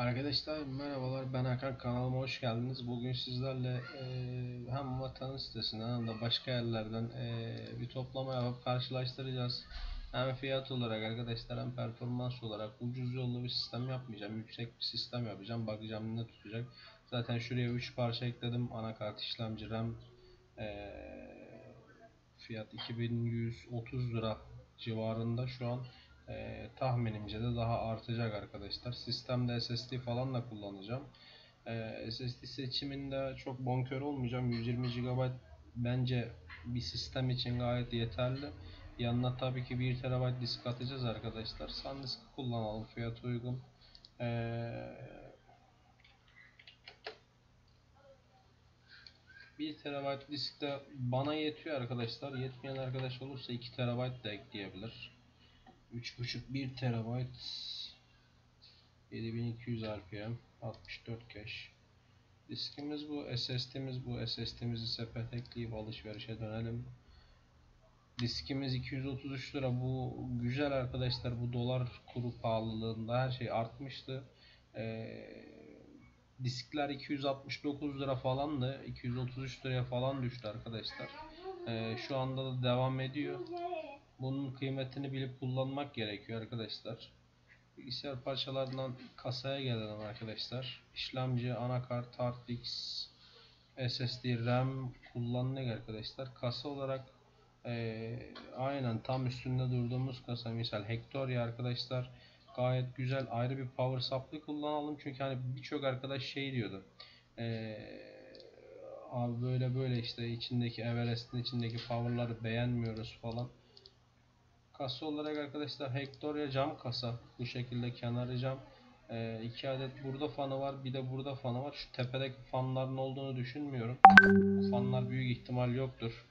Arkadaşlar merhabalar ben Hakan kanalıma hoş geldiniz. Bugün sizlerle eee, hem vatan sitesinden hem de başka yerlerden eee, bir toplama yapıp karşılaştıracağız. Hem fiyat olarak arkadaşlar hem performans olarak ucuz yollu bir sistem yapmayacağım. Yüksek bir sistem yapacağım. Bakacağım ne tutacak. Zaten şuraya 3 parça ekledim. Anakart işlemci RAM eee, fiyat 2130 lira civarında şu an. Ee, tahminimce de daha artacak arkadaşlar. Sistemde SSD falan da kullanacağım. Ee, SSD seçiminde çok bonkör olmayacağım. 120 GB bence bir sistem için gayet yeterli. Yanına tabii ki 1 TB disk atacağız arkadaşlar. SanDisk kullanalım. Fiyat uygun. Ee, 1 TB disk bana yetiyor arkadaşlar. Yetmeyen arkadaş olursa 2 TB de ekleyebilir. 3.5 1 TB 7200 RPM 64 cache Diskimiz bu, SSD'miz bu. SSD'mizi sepet ekleyip alışverişe dönelim. Diskimiz 233 lira. Bu güzel arkadaşlar. Bu dolar kuru pahalılığında her şey artmıştı. Ee, diskler 269 lira falandı. 233 liraya falan düştü arkadaşlar. Ee, şu anda da devam ediyor. Bunun kıymetini bilip kullanmak gerekiyor arkadaşlar. Bilgisayar parçalarından kasaya gelelim arkadaşlar. İşlemci, anakart, hard SSD, RAM kullanılıyor arkadaşlar. Kasa olarak e, aynen tam üstünde durduğumuz kasa misal Hectoria arkadaşlar gayet güzel ayrı bir power supply kullanalım çünkü hani birçok arkadaş şey diyordu e, abi böyle böyle işte içindeki Everest'in içindeki power'ları beğenmiyoruz falan Kasa olarak arkadaşlar Hectoria cam kasa. Bu şekilde kenarı cam. Ee, iki adet burada fanı var. Bir de burada fanı var. Şu tepedeki fanların olduğunu düşünmüyorum. Bu fanlar büyük ihtimal yoktur.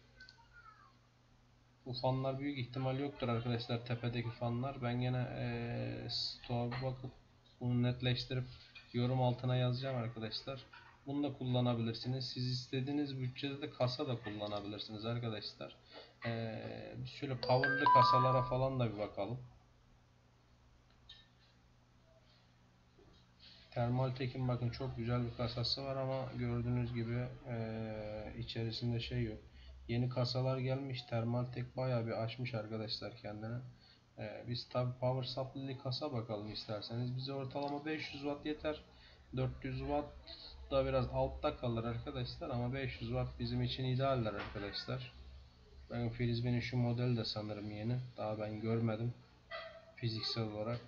Bu fanlar büyük ihtimal yoktur arkadaşlar. Tepedeki fanlar. Ben gene ee, store bakıp bunu netleştirip yorum altına yazacağım arkadaşlar. Bunu da kullanabilirsiniz. Siz istediğiniz bütçede de kasa da kullanabilirsiniz arkadaşlar. Ee, şöyle powerlı kasalara falan da bir bakalım. Thermaltake'in bakın çok güzel bir kasası var ama gördüğünüz gibi ee, içerisinde şey yok. Yeni kasalar gelmiş. Thermaltake bayağı bir açmış arkadaşlar kendine. Ee, biz tabi power supply'li kasa bakalım isterseniz. Bize ortalama 500 watt yeter. 400 watt da biraz altta kalır arkadaşlar ama 500 watt bizim için idealler arkadaşlar. Ben Frisbee'nin şu model de sanırım yeni. Daha ben görmedim. Fiziksel olarak.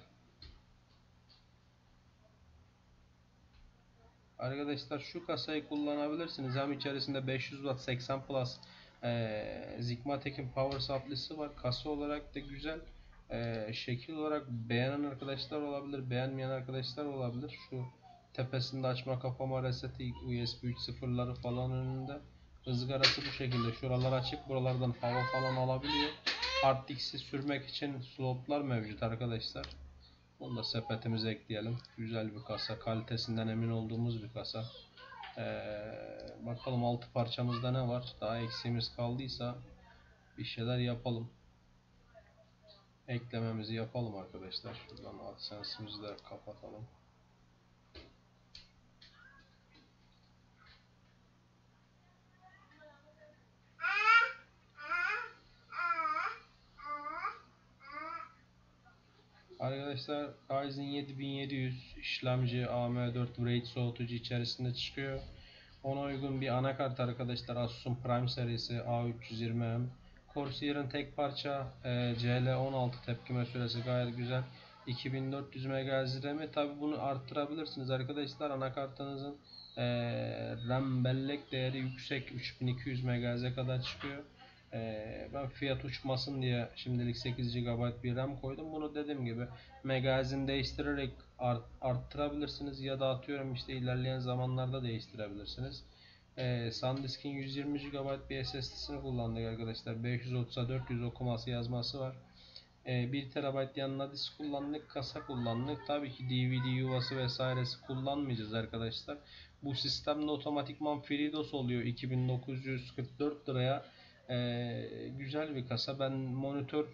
Arkadaşlar şu kasayı kullanabilirsiniz. Hem içerisinde 500 watt 80 plus e, Zigmatek'in power supply'si var. Kasa olarak da güzel. E, şekil olarak beğenen arkadaşlar olabilir. Beğenmeyen arkadaşlar olabilir. Şu tepesinde açma kapama reseti USB 3.0'ları falan önünde. Izgarası bu şekilde. Şuralar açık. Buralardan hava falan alabiliyor. Hard sürmek için slotlar mevcut arkadaşlar. Bunu da sepetimize ekleyelim. Güzel bir kasa. Kalitesinden emin olduğumuz bir kasa. Ee, bakalım altı parçamızda ne var? Daha eksiğimiz kaldıysa bir şeyler yapalım. Eklememizi yapalım arkadaşlar. Şuradan AdSense'imizi de kapatalım. Arkadaşlar Ryzen 7700 işlemci AM4 RAID soğutucu içerisinde çıkıyor. Ona uygun bir anakart arkadaşlar Asus'un Prime serisi A320M. Corsair'ın tek parça e, CL16 tepkime süresi gayet güzel. 2400 MHz RAM'i tabi bunu arttırabilirsiniz arkadaşlar anakartınızın e, RAM bellek değeri yüksek 3200 MHz'e kadar çıkıyor. Ee, ben fiyat uçmasın diye şimdilik 8 GB bir RAM koydum. Bunu dediğim gibi megazin değiştirerek art, arttırabilirsiniz ya da atıyorum işte ilerleyen zamanlarda değiştirebilirsiniz. Ee, SanDisk'in 120 GB bir SSD'sini kullandık arkadaşlar. 530'a 400 okuması yazması var. Ee, 1 TB yanına disk kullandık, kasa kullandık. Tabii ki DVD yuvası vesairesi kullanmayacağız arkadaşlar. Bu sistemde otomatikman FreeDOS oluyor 2944 liraya güzel bir kasa. Ben monitör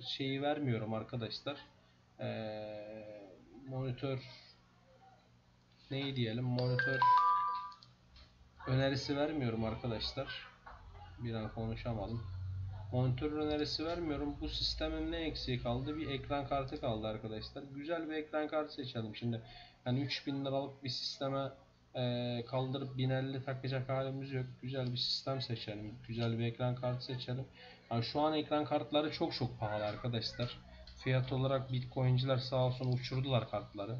şeyi vermiyorum arkadaşlar. Ee, monitör neyi diyelim monitör önerisi vermiyorum arkadaşlar. Bir an konuşamadım. Monitör önerisi vermiyorum. Bu sistemin ne eksiği kaldı? Bir ekran kartı kaldı arkadaşlar. Güzel bir ekran kartı seçelim. Şimdi yani 3000 liralık bir sisteme kaldırıp 1050 takacak halimiz yok. Güzel bir sistem seçelim. Güzel bir ekran kartı seçelim. Yani şu an ekran kartları çok çok pahalı arkadaşlar. Fiyat olarak Bitcoin'ciler sağ olsun uçurdular kartları.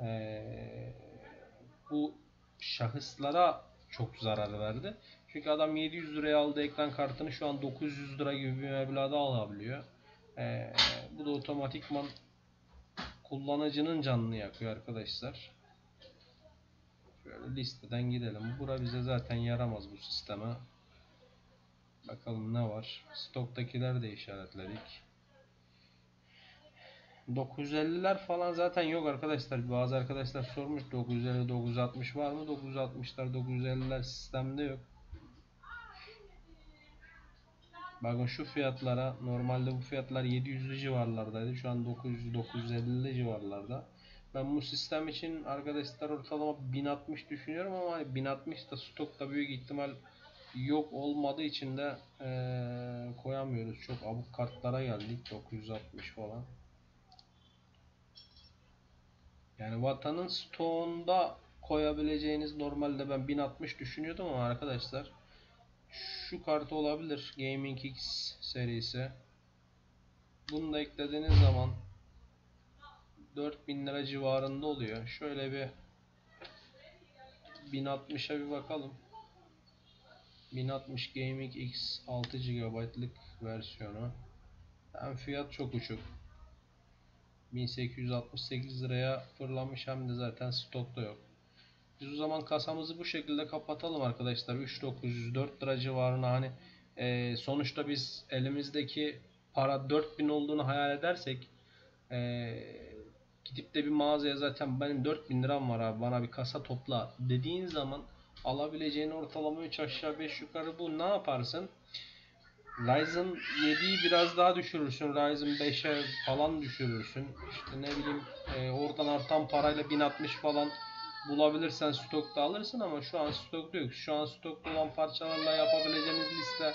Eee, bu şahıslara çok zarar verdi. Çünkü adam 700 liraya aldığı ekran kartını şu an 900 lira gibi bir meblağda alabiliyor. Eee, bu da otomatikman kullanıcının canını yakıyor arkadaşlar. Şöyle listeden gidelim. Bura bize zaten yaramaz bu sisteme. Bakalım ne var. Stoktakiler de işaretledik. 950'ler falan zaten yok arkadaşlar. Bazı arkadaşlar sormuş 950 960 var mı? 960'lar 950'ler sistemde yok. Bakın şu fiyatlara normalde bu fiyatlar 700'lü civarlardaydı. Şu an 900 950'li civarlarda. Ben bu sistem için arkadaşlar ortalama 1060 düşünüyorum ama hani 1060 da stokta büyük ihtimal yok olmadığı için de eee, koyamıyoruz. Çok abuk kartlara geldik 960 falan. Yani vatanın stoğunda koyabileceğiniz normalde ben 1060 düşünüyordum ama arkadaşlar şu kartı olabilir Gaming X serisi. Bunu da eklediğiniz zaman 4000 lira civarında oluyor. Şöyle bir 1060'a bir bakalım. 1060 Gaming X 6 GB'lık versiyonu. Hem fiyat çok uçuk. 1868 liraya fırlamış hem de zaten stokta yok. Biz o zaman kasamızı bu şekilde kapatalım arkadaşlar. 3904 lira civarına hani e, sonuçta biz elimizdeki para 4000 olduğunu hayal edersek e, gidip de bir mağazaya zaten benim 4000 liram var abi bana bir kasa topla dediğin zaman alabileceğin ortalama 3 aşağı 5 yukarı bu ne yaparsın? Ryzen 7'yi biraz daha düşürürsün. Ryzen 5'e falan düşürürsün. İşte ne bileyim e, oradan artan parayla 1060 falan bulabilirsen stokta alırsın ama şu an stokta yok. Şu an stokta olan parçalarla yapabileceğiniz liste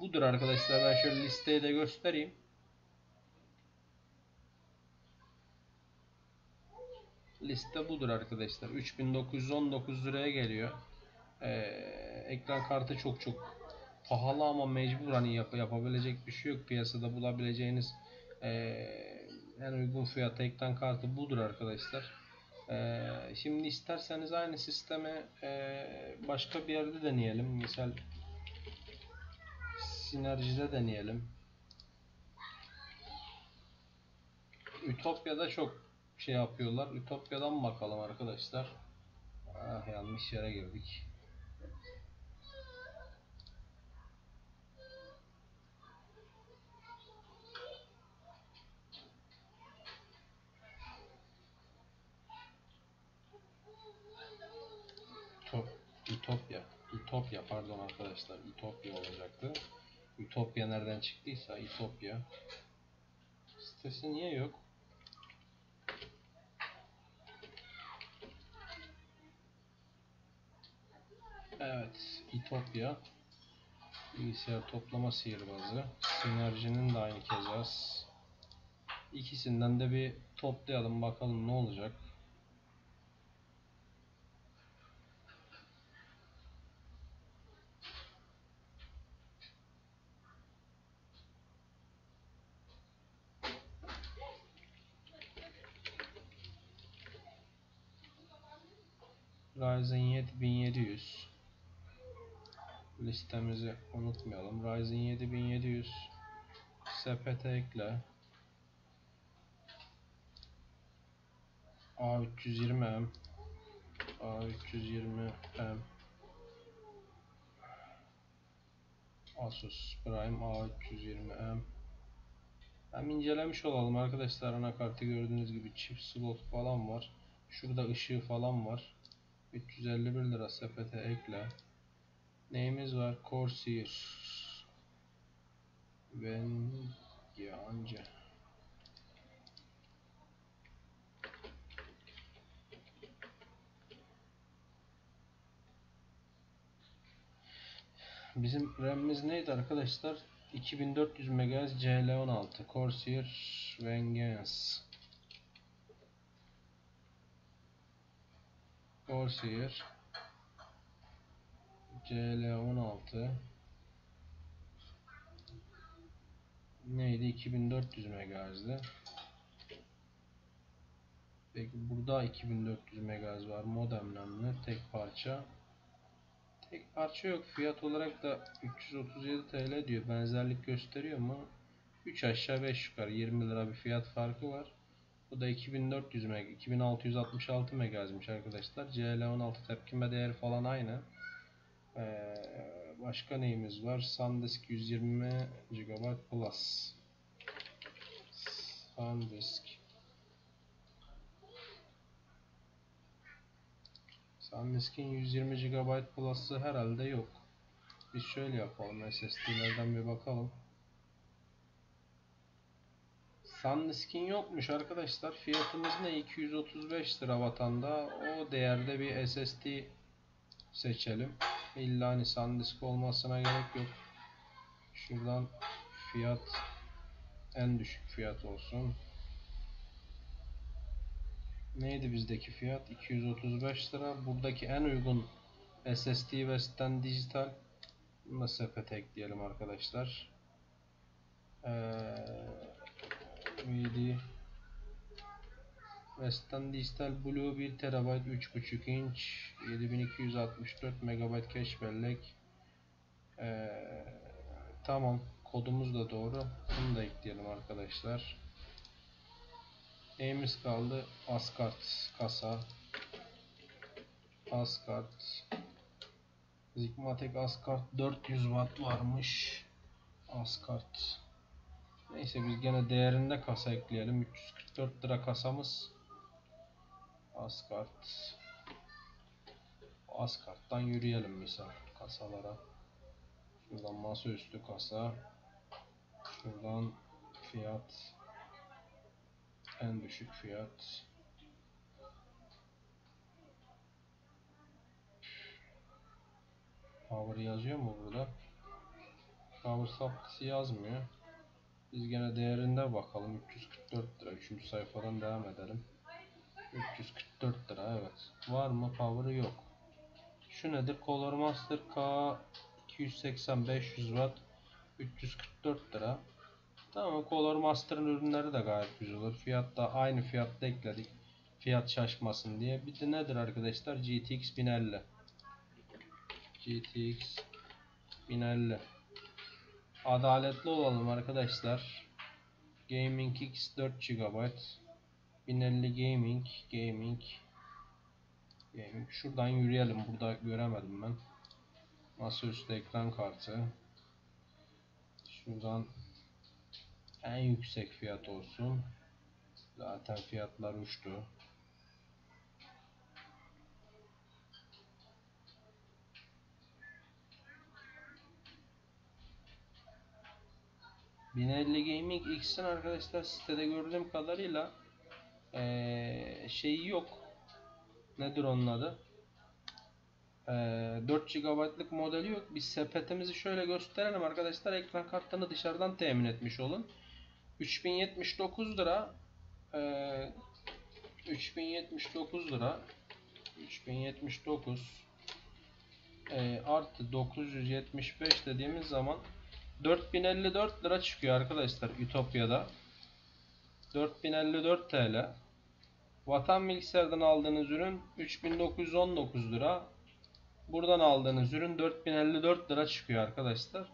budur arkadaşlar. Ben şöyle listeyi de göstereyim. Liste budur arkadaşlar. 3919 liraya geliyor. Ee, ekran kartı çok çok pahalı ama mecbur hani yap yapabilecek bir şey yok. Piyasada bulabileceğiniz ee, en uygun fiyata ekran kartı budur arkadaşlar. Ee, şimdi isterseniz aynı sistemi ee, başka bir yerde deneyelim. Misal Sinerji'de deneyelim. Ütopya'da çok şey yapıyorlar. Ütopya'dan bakalım arkadaşlar. Ah yanlış yere girdik. Ütop, Ütopya. Ütopya pardon arkadaşlar. Ütopya olacaktı. Ütopya nereden çıktıysa Ütopya. Sitesi niye yok? Evet, İtopya. Bilgisayar toplama sihirbazı. Sinerjinin de aynı kezas. İkisinden de bir toplayalım bakalım ne olacak. Ryzen 7700 listemizi unutmayalım. Ryzen 7700 sepete ekle. A320M A320M Asus Prime A320M hem incelemiş olalım arkadaşlar anakartı gördüğünüz gibi çift slot falan var. Şurada ışığı falan var. 351 lira sepete ekle. Neyimiz var? Corsair. Ben ya anca. Bizim RAM'imiz neydi arkadaşlar? 2400 MHz CL16 Corsair Vengeance Corsair CL16 neydi 2400 MHz'di. Peki burada 2400 MHz var modemle tek parça. Tek parça yok. Fiyat olarak da 337 TL diyor. Benzerlik gösteriyor mu? 3 aşağı 5 yukarı 20 lira bir fiyat farkı var. Bu da 2400 MHz, 2666 MHz'miş arkadaşlar. CL16 tepkime değeri falan aynı. Ee, başka neyimiz var? SanDisk 120 GB Plus. SanDisk. SanDisk'in 120 GB Plus'ı herhalde yok. Biz şöyle yapalım. SSD'lerden bir bakalım. SanDisk'in yokmuş arkadaşlar. Fiyatımız ne? 235 lira vatanda. O değerde bir SSD seçelim. İlla hani SanDisk olmasına gerek yok. Şuradan fiyat en düşük fiyat olsun. Neydi bizdeki fiyat? 235 lira. Buradaki en uygun SSD Western Digital bunu sepete ekleyelim arkadaşlar. Ee, VD Western Digital Blue 1 TB 3.5 inç 7264 MB cache bellek. Ee, tamam kodumuz da doğru. Bunu da ekleyelim arkadaşlar. Neyimiz kaldı? Ascart kasa. Ascart. Zigmatek Ascart 400 Watt varmış. Ascart. Neyse biz gene değerinde kasa ekleyelim. 344 lira kasamız. Asgard. Asgard'dan yürüyelim misal kasalara. Şuradan masaüstü kasa. Şuradan fiyat. En düşük fiyat. Power yazıyor mu burada? Power supply'si yazmıyor. Biz gene değerinde bakalım. 344 lira. 3. sayfadan devam edelim. 344 lira evet. Var mı? Power'ı yok. Şu nedir? Color Master K 280 500 watt 344 lira. Tamam Color Master'ın ürünleri de gayet güzel olur. Fiyat da aynı fiyatta ekledik. Fiyat şaşmasın diye. Bir de nedir arkadaşlar? GTX 1050. GTX 1050. Adaletli olalım arkadaşlar. Gaming X 4 GB. 1050 Gaming, Gaming, Gaming. Şuradan yürüyelim. Burada göremedim ben. Masaüstü ekran kartı. Şuradan en yüksek fiyat olsun. Zaten fiyatlar uçtu. ...1050 Gaming X'in arkadaşlar sitede gördüğüm kadarıyla ee, şeyi yok. Nedir onun adı? Ee, 4 GB'lık modeli yok. Biz sepetimizi şöyle gösterelim arkadaşlar. Ekran kartını dışarıdan temin etmiş olun. 3079 lira ee, 3079 lira 3079 e, artı 975 dediğimiz zaman 4054 lira çıkıyor arkadaşlar Ütopya'da 4054 TL Vatan bilgisayardan aldığınız ürün 3919 lira. Buradan aldığınız ürün 4054 lira çıkıyor arkadaşlar.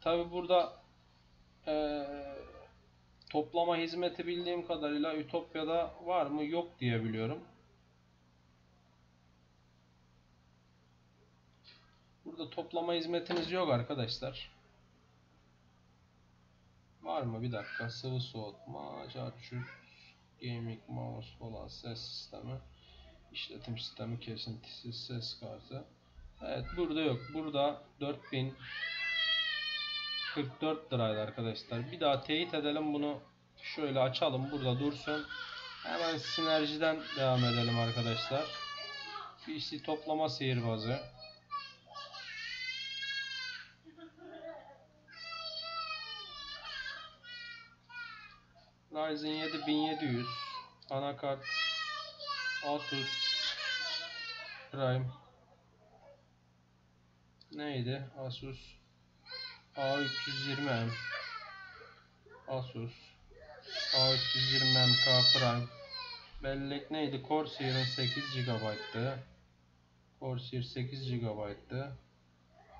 Tabi burada ee, toplama hizmeti bildiğim kadarıyla Ütopya'da var mı yok diye biliyorum. Burada toplama hizmetiniz yok arkadaşlar Var mı? Bir dakika. Sıvı soğutma, charger, gaming mouse falan ses sistemi, işletim sistemi kesintisiz ses kartı. Evet burada yok. Burada 4044 liraydı arkadaşlar. Bir daha teyit edelim bunu. Şöyle açalım. Burada dursun. Hemen sinerjiden devam edelim arkadaşlar. PC toplama sihirbazı. Ryzen 7 1700 anakart Asus Prime neydi? Asus A320M Asus A320MK Prime Bellek neydi? Corsair'ın 8 GB'tı. Corsair 8 GB'tı.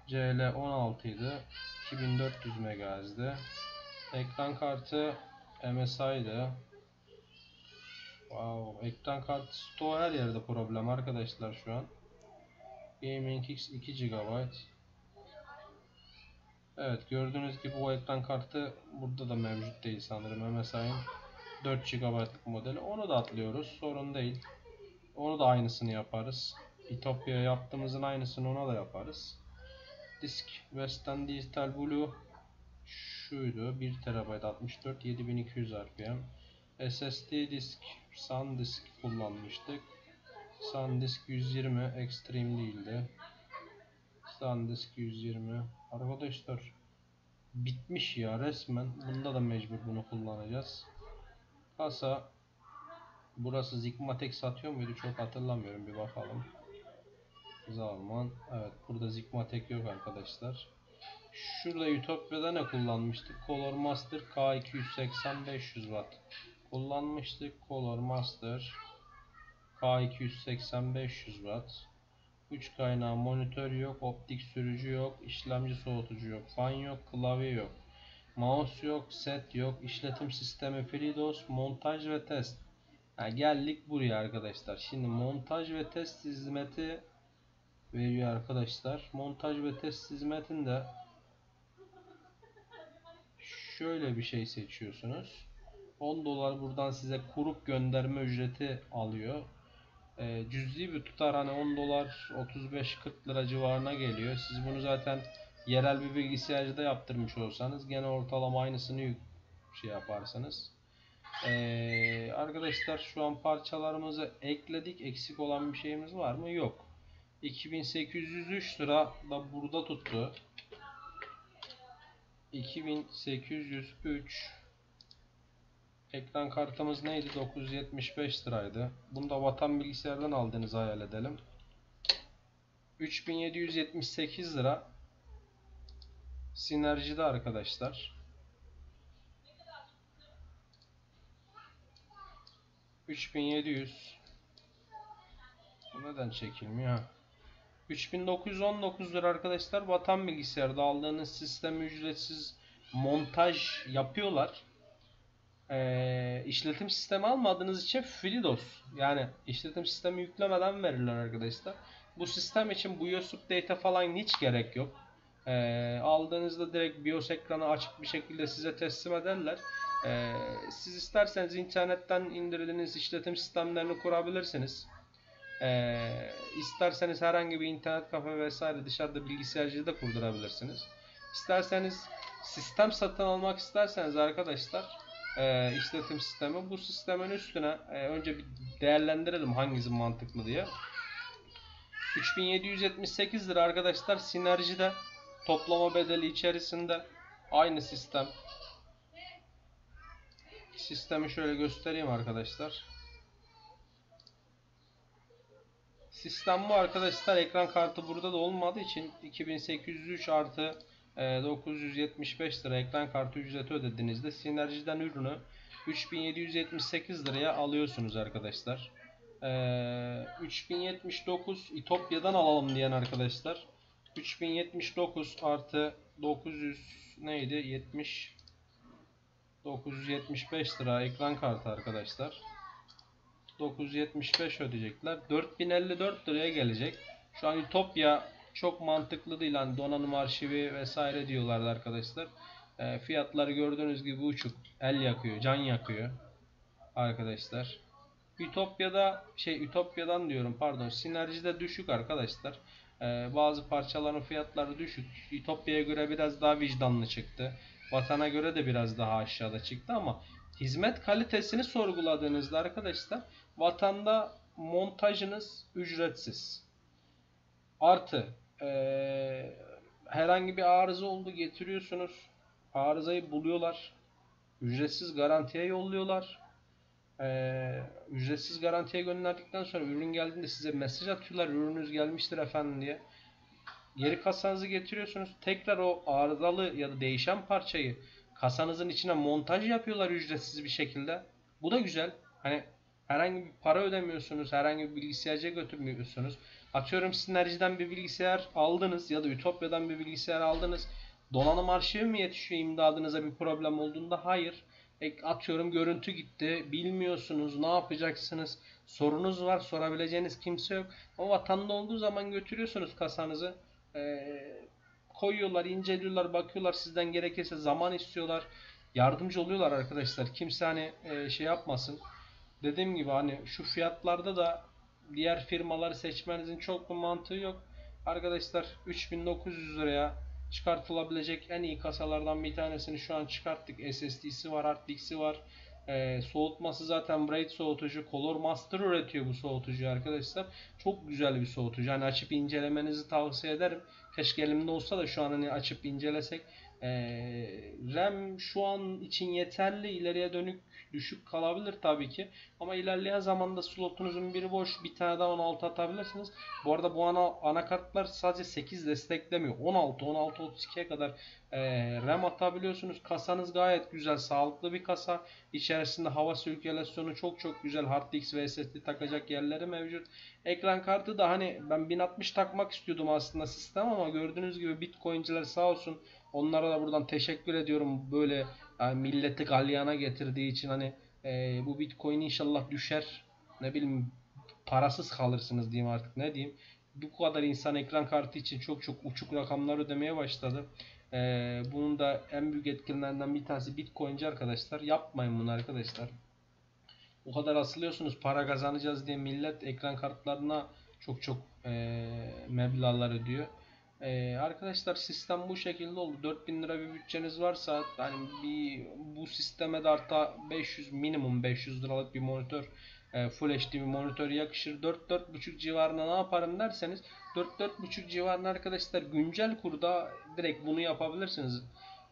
CL 16 idi. 2400 MHz'di. Ekran kartı MSI'dı. Wow, ekran kartı stoğu her yerde problem arkadaşlar şu an. Gaming X 2 GB. Evet gördüğünüz gibi bu ekran kartı burada da mevcut değil sanırım MSI'nin 4 GB'lık modeli. Onu da atlıyoruz. Sorun değil. Onu da aynısını yaparız. Etopya yaptığımızın aynısını ona da yaparız. Disk Western Digital Blue şuydu. 1 TB 64 7200 RPM. SSD disk SanDisk kullanmıştık. SanDisk 120 Extreme değildi. SanDisk 120 Arkadaşlar bitmiş ya resmen. Bunda da mecbur bunu kullanacağız. Kasa burası Zigmatek satıyor muydu çok hatırlamıyorum bir bakalım. Zalman evet burada Zigmatek yok arkadaşlar. Şurada Utopia'da ne kullanmıştık? Color Master K280 500 Watt kullanmıştık. Color Master K280 500 Watt 3 kaynağı monitör yok, optik sürücü yok, işlemci soğutucu yok, fan yok, klavye yok. Mouse yok, set yok, işletim sistemi FreeDOS, montaj ve test. Ha, geldik buraya arkadaşlar. Şimdi montaj ve test hizmeti veriyor arkadaşlar. Montaj ve test hizmetinde şöyle bir şey seçiyorsunuz. 10 dolar buradan size kurup gönderme ücreti alıyor. E, cüzi bir tutar hani 10 dolar 35-40 lira civarına geliyor. Siz bunu zaten yerel bir bilgisayarcıda yaptırmış olsanız gene ortalama aynısını şey yaparsınız. Ee, arkadaşlar şu an parçalarımızı ekledik. Eksik olan bir şeyimiz var mı? Yok. 2803 lira da burada tuttu. 2803 Ekran kartımız neydi? 975 liraydı. Bunu da vatan bilgisayardan aldığınızı hayal edelim. 3778 lira Sinerjide arkadaşlar. 3700 Bu neden çekilmiyor? 3919 lira arkadaşlar. Vatan bilgisayarda aldığınız sistem ücretsiz montaj yapıyorlar e, işletim sistemi almadığınız için FreeDOS yani işletim sistemi yüklemeden verirler arkadaşlar. Bu sistem için BIOS update falan hiç gerek yok. E, aldığınızda direkt BIOS ekranı açık bir şekilde size teslim ederler. E, siz isterseniz internetten indirdiğiniz işletim sistemlerini kurabilirsiniz. E, isterseniz herhangi bir internet kafe vesaire dışarıda bilgisayarcıyı da kurdurabilirsiniz. İsterseniz sistem satın almak isterseniz arkadaşlar e, işletim sistemi. Bu sistemin üstüne e, önce bir değerlendirelim hangisi mantıklı diye. 3778 lira arkadaşlar sinerjide toplama bedeli içerisinde aynı sistem. Sistemi şöyle göstereyim arkadaşlar. Sistem bu arkadaşlar. Ekran kartı burada da olmadığı için 2803 artı 975 ee, lira ekran kartı ücreti ödediğinizde sinerjiden ürünü 3778 liraya alıyorsunuz arkadaşlar. Ee, 3079 İtopya'dan alalım diyen arkadaşlar 3079 artı 900 neydi 70 975 lira ekran kartı arkadaşlar 975 ödeyecekler 4054 liraya gelecek şu an Ütopya çok mantıklı değil. Hani donanım arşivi vesaire diyorlardı arkadaşlar. E, fiyatları gördüğünüz gibi uçuk. El yakıyor, can yakıyor. Arkadaşlar. Ütopya'da şey Ütopya'dan diyorum pardon. Sinerjide düşük arkadaşlar. E, bazı parçaların fiyatları düşük. Ütopya'ya göre biraz daha vicdanlı çıktı. Vatana göre de biraz daha aşağıda çıktı ama hizmet kalitesini sorguladığınızda arkadaşlar vatanda montajınız ücretsiz. Artı ee, herhangi bir arıza oldu getiriyorsunuz. Arızayı buluyorlar. Ücretsiz garantiye yolluyorlar. Ee, ücretsiz garantiye gönderdikten sonra ürün geldiğinde size mesaj atıyorlar. Ürününüz gelmiştir efendim diye. Geri kasanızı getiriyorsunuz. Tekrar o arızalı ya da değişen parçayı kasanızın içine montaj yapıyorlar ücretsiz bir şekilde. Bu da güzel. Hani herhangi bir para ödemiyorsunuz. Herhangi bir bilgisayarcıya götürmüyorsunuz. Atıyorum Sinerji'den bir bilgisayar aldınız ya da Ütopya'dan bir bilgisayar aldınız. Donanım arşivi mi yetişiyor imdadınıza bir problem olduğunda? Hayır. E, atıyorum görüntü gitti. Bilmiyorsunuz. Ne yapacaksınız? Sorunuz var. Sorabileceğiniz kimse yok. O vatanda olduğu zaman götürüyorsunuz kasanızı. E, koyuyorlar, inceliyorlar, bakıyorlar. Sizden gerekirse zaman istiyorlar. Yardımcı oluyorlar arkadaşlar. Kimse hani e, şey yapmasın. Dediğim gibi hani şu fiyatlarda da diğer firmaları seçmenizin çok bir mantığı yok. Arkadaşlar 3900 liraya çıkartılabilecek en iyi kasalardan bir tanesini şu an çıkarttık. SSD'si var, hard disk'i var. Ee, soğutması zaten Braid soğutucu. Color Master üretiyor bu soğutucu arkadaşlar. Çok güzel bir soğutucu. Hani açıp incelemenizi tavsiye ederim. Keşke elimde olsa da şu an hani açıp incelesek. Ee, RAM şu an için yeterli. İleriye dönük düşük kalabilir tabii ki. Ama ilerleyen zamanda slotunuzun biri boş. Bir tane daha 16 atabilirsiniz. Bu arada bu ana, anakartlar sadece 8 desteklemiyor. 16, 16, 32'ye kadar e, RAM atabiliyorsunuz. Kasanız gayet güzel, sağlıklı bir kasa. İçerisinde hava sirkülasyonu çok çok güzel. Hard disk ve SSD takacak yerleri mevcut. Ekran kartı da hani ben 1060 takmak istiyordum aslında sistem ama gördüğünüz gibi Bitcoin'ciler sağ olsun. Onlara da buradan teşekkür ediyorum. Böyle yani milleti galyana getirdiği için hani e, bu Bitcoin inşallah düşer. Ne bileyim parasız kalırsınız diyeyim artık ne diyeyim. Bu kadar insan ekran kartı için çok çok uçuk rakamlar ödemeye başladı. Ee, bunun da en büyük etkenlerinden bir tanesi Bitcoin'ci arkadaşlar. Yapmayın bunu arkadaşlar. O kadar asılıyorsunuz para kazanacağız diye millet ekran kartlarına çok çok e, meblağlar ödüyor. Ee, arkadaşlar sistem bu şekilde oldu. 4000 lira bir bütçeniz varsa hani bir bu sisteme de arta 500 minimum 500 liralık bir monitör e, Full HD bir monitör yakışır. 4-4.5 civarına ne yaparım derseniz 4-4.5 civarına arkadaşlar güncel kurda direkt bunu yapabilirsiniz.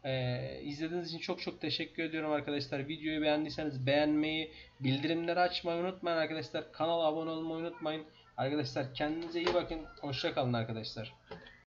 Ee, izlediğiniz için çok çok teşekkür ediyorum arkadaşlar. Videoyu beğendiyseniz beğenmeyi, bildirimleri açmayı unutmayın arkadaşlar. Kanala abone olmayı unutmayın. Arkadaşlar kendinize iyi bakın. Hoşçakalın arkadaşlar.